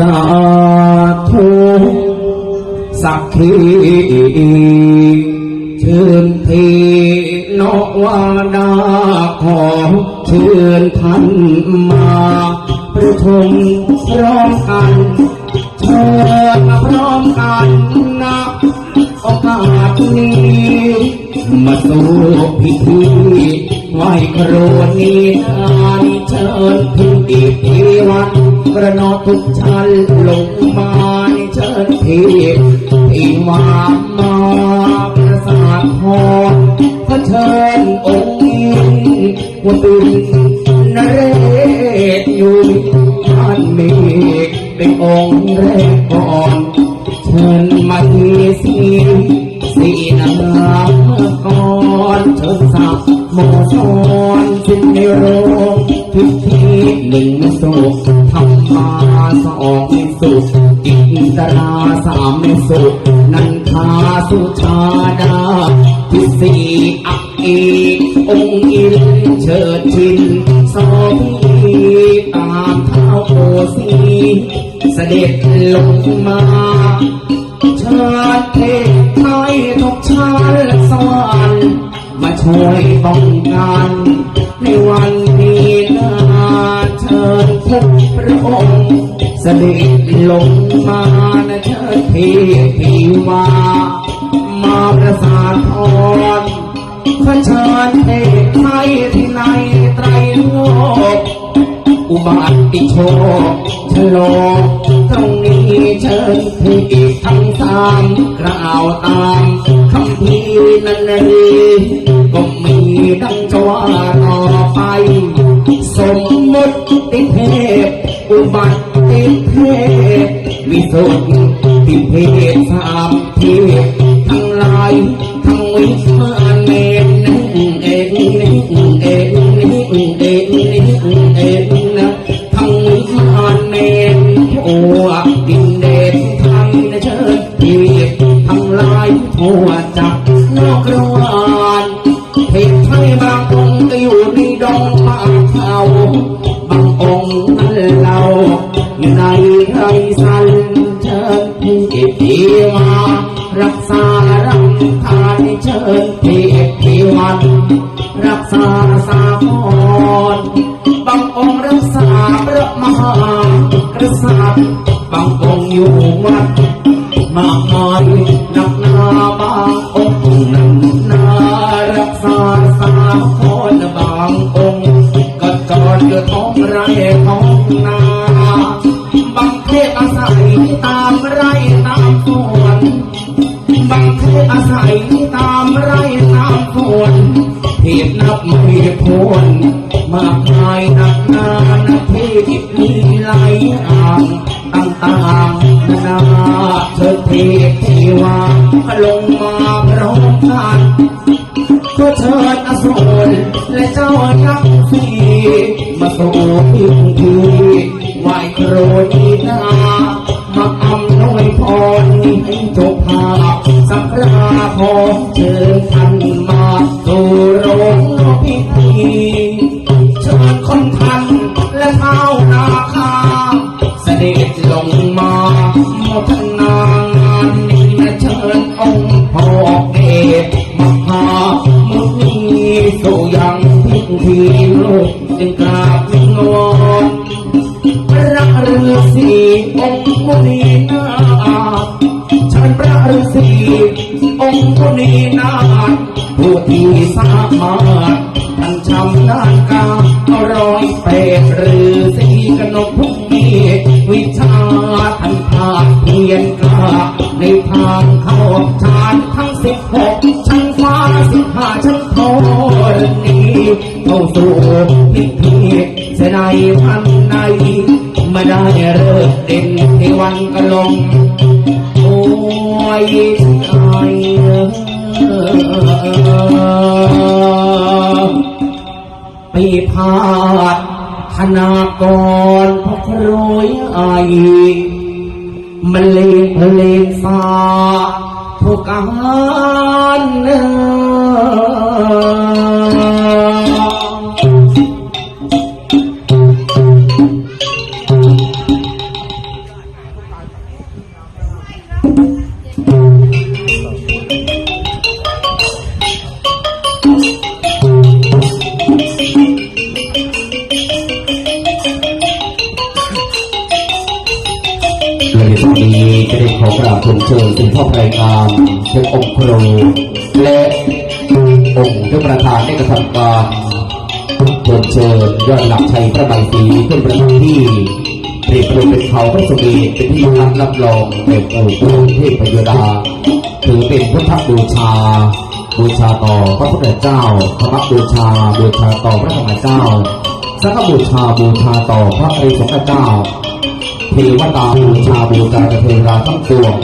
สาธุสักขีเชิญเทนวาดาขอเชิญท่านมาประชมพร้อมกันเชิญมาพร้อมกันนะโอกาสนี้มาสู่พิธีไหว้ครูนี้นา นเชิญพิธีทีวันกระนอทุกชันลงมาเชิญทีทีวามาประสาทพรก็เชิญองค์นี้ว่าเป็นนเรศอยู่ท่านเมฆเป็นองค์แรกก่อนเชิญมาทีสีสีนางก่อนเชิญสับโมสอนสิ้นในโรง พิธีหนึ่งสุขธรรมาสองในสุขอินตราสามในสุขนันทาสุชาดาที่สี่อักอกองค์อินเชิดชินสองพีตามเท้าโอสีเสด็จลงมาชาติเทพไทยทุกชาติสวรรค์มาช่วยป้องกันในวัน เสด็จลงมานะเชิญเทพีวามาประสานพรพระชาติเทพไทยที่ในไตรโลกอุบัติโชคฉลองตรงนี้เชิญทีทั้งสามกล่าวตามคำพีนันรีก็มีดังจว่าต่อไป สมมติเทพอุบัติ เทพวิสุทธิเพศสามเทพทั้งลายทั้งวิมาเนนเมนเอ็งเอ็งเอ็งเอ็งเอ็งเองนะทั้งวิมาเมนโอ้ดินเดนทยนะเชิญเทียทั้งลายทั่วจักรนอกรวานเทพไทยบางองค์ก็อยู่ในดงป่าเขา ที่ดีมารักษารังทานเชิญเทพเทวันรักษาสาครบางองค์รักษาพระมหากษัตริย์บางองค์อยู่วัดมากมายนักหนา พ้นมากมายนักหนานักเทพมีหลายอย่างต่างๆนานาเธอเทพที่ว่าลงมาพร้อมกันก็เชิญอสูรและเจ้ายักษ์สีมาสู่พิธีไหวโครนีนามาอำนวยพรให้จ ฤาษีกนกพุกมีวิชาท่านภาคเพียรกล้าในทางเข้าฌานทั้งสิบหกชั้นฟ้าสิบห้าชั้นโทนี้เข้าสู่พิธีเสด็จวันในไมาได้เลิกเด่นในวันกะลงโอ้ยไอ้ปีพาด นากรพระครยไอมันเลงเพลงสาทุกการเนอ กราบเชิญสิ่งพ่อรายการเป็นองค์ครูและองค์เจ้าประธานได้กระทำการเชิญเชิญยอดหลักชัยพระบายสีขึ้นประทับที่เปรียบเปรยเป็นเขาพระสุเมรุเป็นที่พักรับรองเป็นองค์พระเทพยดาถือเป็นพุทธบูชา บูชาต่อพระพุทธเจ้าธรรมบูชา บูชาต่อพระธรรมเจ้าสังฆบูชาบูชาต่อพระอริยสงฆ์เจ้าเทวตาบูชาบูชาเทวราทั้งปวง